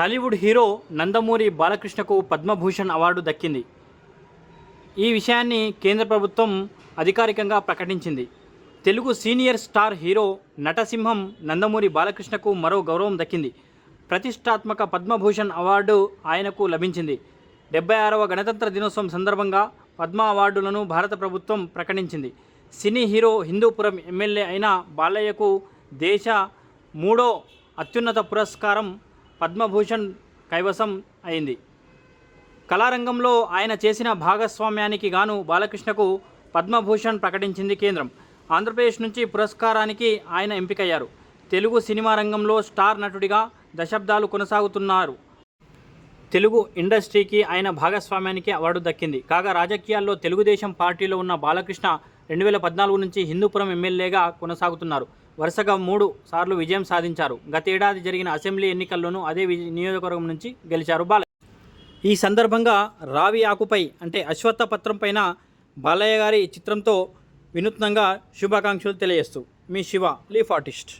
Tollywood hero Nandamuri బాలకృష్ణకు Padma Bhushan award దక్కింది. ఈ విషయాన్ని కేంద్ర ప్రభుత్వం అధికారికంగా ప్రకటించింది. తెలుగు సీనియర్ స్టార్ హీరో నటసింహం నందమూరి బాలకృష్ణకు మరో గౌరవం దక్కింది. ప్రతిష్టాత్మక పద్మభూషణ్ అవార్డు ఆయనకు లభించింది. డెబ్బై ఆరవ గణతంత్ర దినోత్సవం సందర్భంగా పద్మ అవార్డులను భారత ప్రభుత్వం ప్రకటించింది. సినీ హీరో హిందూపురం ఎమ్మెల్యే అయిన బాలయ్యకు దేశ మూడో అత్యున్నత పురస్కారం పద్మభూషణ్ కైవసం అయింది. కళారంగంలో ఆయన చేసిన భాగస్వామ్యానికి గాను బాలకృష్ణకు పద్మభూషణ్ ప్రకటించింది కేంద్రం. ఆంధ్రప్రదేశ్ నుంచి పురస్కారానికి ఆయన ఎంపికయ్యారు. తెలుగు సినిమా రంగంలో స్టార్ నటుడిగా దశాబ్దాలు కొనసాగుతున్నారు. తెలుగు ఇండస్ట్రీకి ఆయన భాగస్వామ్యానికి అవార్డు దక్కింది. కాగా రాజకీయాల్లో తెలుగుదేశం పార్టీలో ఉన్న బాలకృష్ణ రెండు వేల పద్నాలుగు నుంచి హిందూపురం ఎమ్మెల్యేగా కొనసాగుతున్నారు. వరుసగా మూడు సార్లు విజయం సాధించారు. గతేడాది జరిగిన అసెంబ్లీ ఎన్నికల్లోనూ అదే నియోజకవర్గం నుంచి గెలిచారు బాలయ్య ఈ సందర్భంగా రావి ఆకుపై అంటే అశ్వత్థ పత్రం పైన బాలయ్య గారి చిత్రంతో వినూత్నంగా శుభాకాంక్షలు తెలియజేస్తూ మీ శివ లీఫ్ ఆర్టిస్ట్.